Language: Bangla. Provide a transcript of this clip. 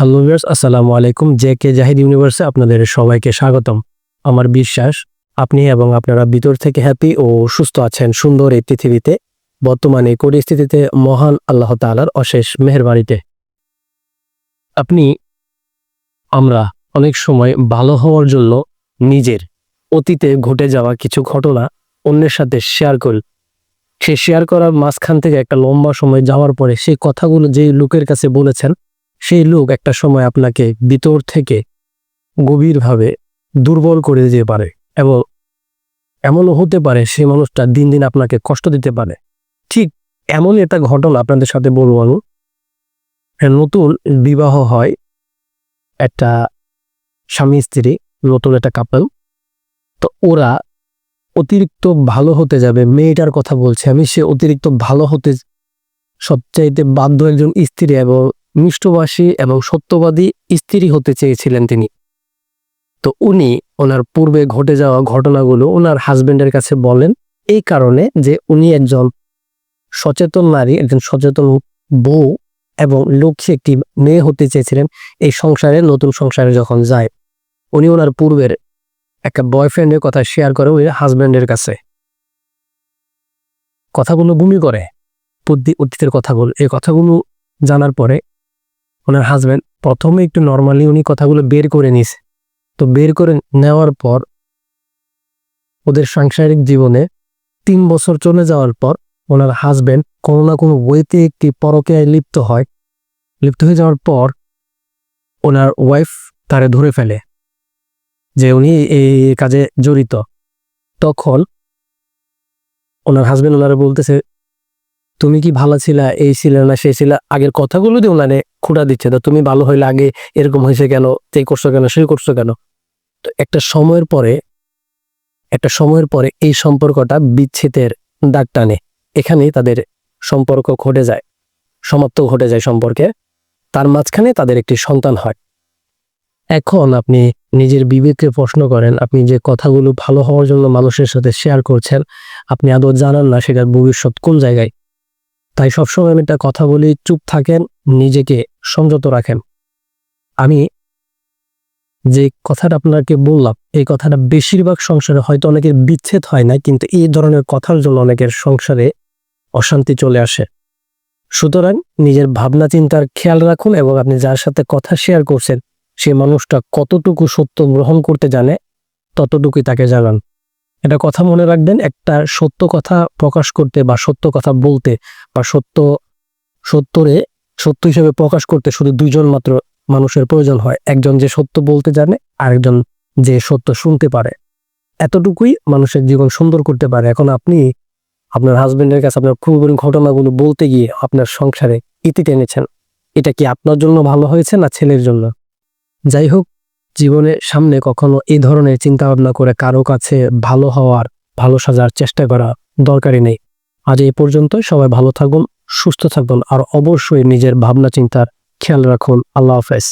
হ্যালো ভিউয়ার্স, আসসালামু আলাইকুম। জে কে জাহিদ ইউনিভার্সে আপনাদের সবাইকে স্বাগতম। আমার বিশ্বাস, আপনি এবং আপনারা ভিতর থেকে হ্যাপি ও সুস্থ আছেন সুন্দর এই পৃথিবীতে, বর্তমানে পরিস্থিতিতে মহান আল্লাহ তাআলার অশেষ মেহেরবাড়িতে আপনি, আমরা অনেক সময় ভালো হওয়ার জন্য নিজের অতীতে ঘটে যাওয়া কিছু ঘটনা অন্যের সাথে শেয়ার করি। সে শেয়ার করার মাঝখান থেকে একটা লম্বা সময় যাওয়ার পরে সেই কথাগুলো যে লোকের কাছে বলেছেন সেই লোক একটা সময় আপনাকে ভিতর থেকে গভীরভাবে দুর্বল করে দিতে পারে এবং এমনও হতে পারে সেই মানুষটা দিন দিন আপনাকে কষ্ট দিতে পারে। ঠিক এমনই একটা ঘটনা আপনাদের সাথে বলব আমি। নতুন বিবাহ হয়, একটা স্বামী স্ত্রী, নতুন একটা কাপল তো ওরা অতিরিক্ত ভালো হতে যাবে, মেয়েটার কথা বলছে আমি, সে অতিরিক্ত ভালো হতে সবচাইতে বাধ্য একজন স্ত্রী এবং মিষ্টভাষী এবং সত্যবাদী স্ত্রী হতে চেয়েছিলেন তিনি। তো উনি ওনার পূর্বে ঘটে যাওয়া ঘটনাগুলো ওনার হাজবেন্ডের কাছে বলেন, এই কারণে যে উনি একজন সচেতন নারী, একজন সচেতন বউ এবং লক্ষ্মী একটি মেয়ে হতে চেয়েছিলেন, এই সংসারে, নতুন সংসারে যখন যায়, উনি ওনার পূর্বের একটা বয়ফ্রেন্ডের কথা শেয়ার করে ওই হাজব্যান্ডের কাছে। কথাগুলো বমি করে বুদ্ধি অতীতের কথাগুলো, এই কথাগুলো জানার পরে ওনার হাজব্যান্ড প্রথমে একটু নর্মালি উনি কথাগুলো বের করে নিছে। তো বের করে নেওয়ার পর ওদের সাংসারিক জীবনে তিন বছর চলে যাওয়ার পর ওনার হাজব্যান্ড কোনো না কোনো ওয়েতে একটি পরকে লিপ্ত হয়। লিপ্ত হয়ে যাওয়ার পর ওনার ওয়াইফ তারে ধরে ফেলে যে উনি এই কাজে জড়িত। তখন ওনার হাজব্যান্ড ওনারা বলতেছে, তুমি কি ভালো ছিলা? এই ছিল না সেই ছিল? আগের কথাগুলো দিয়ে ওনারে খুঁড়া দিচ্ছে। তো তুমি ভালো হইলে আগে এরকম হয়েছে কেন? এই করছ কেন? সেই করছ কেন? তো একটা সময়ের পরে, একটা সময়ের পরে এই সম্পর্কটা বিচ্ছেদের দাগ টানে। এখানেই তাদের সম্পর্ক ঘটে যায়, সমাপ্ত ঘটে যায় সম্পর্কে। তার মাঝখানে তাদের একটি সন্তান হয়। এখন আপনি নিজের বিবেককে প্রশ্ন করেন, আপনি যে কথাগুলো ভালো হওয়ার জন্য মানুষের সাথে শেয়ার করছেন, আপনি আদৌ জানান না সেটার ভবিষ্যৎ কোন জায়গায়? তাই সবসময় আমি একটা কথা বলি, চুপ থাকেন, নিজেকে সংযত রাখেন। আমি যে কথাটা আপনাকে বললাম, এই কথাটা বেশিরভাগ সংসারে হয়তো অনেকের বিচ্ছেদ হয় না, কিন্তু এই ধরনের কথার জন্য অনেকের সংসারে অশান্তি চলে আসে। সুতরাং নিজের ভাবনা চিন্তার খেয়াল রাখুন এবং আপনি যার সাথে কথা শেয়ার করছেন, সে মানুষটা কতটুকু সত্য গ্রহণ করতে জানে, ততটুকুই তাকে জানান। এটা কথা মনে রাখবেন, একটা সত্য কথা প্রকাশ করতে বা সত্য কথা বলতে বা সত্য, সত্যরে, সত্য হিসেবে প্রকাশ করতে শুধু দুইজন মাত্র মানুষের প্রয়োজন হয়। একজন যে সত্য বলতে জানে, আরেকজন যে সত্য শুনতে পারে। এতটুকুই মানুষের জীবন সুন্দর করতে পারে। এখন আপনি আপনার হাজবেন্ডের কাছে আপনার পূর্বের ঘটনাগুলো বলতে গিয়ে আপনার সংসারে ইতি টেনেছেন। এটা কি আপনার জন্য ভালো হয়েছে না ছেলের জন্য? যাই হোক জীবনের সামনে কখনো এই ধরনের চিন্তা ভাবনা করে কারও কাছে ভালো হওয়ার, ভালো সাজার চেষ্টা করা দরকারই নেই। আজ এই পর্যন্ত সবাই ভালো থাকুন, সুস্থ থাকুন, আর অবশ্যই নিজের ভাবনা চিন্তার খেয়াল রাখুন। আল্লাহ হাফেজ।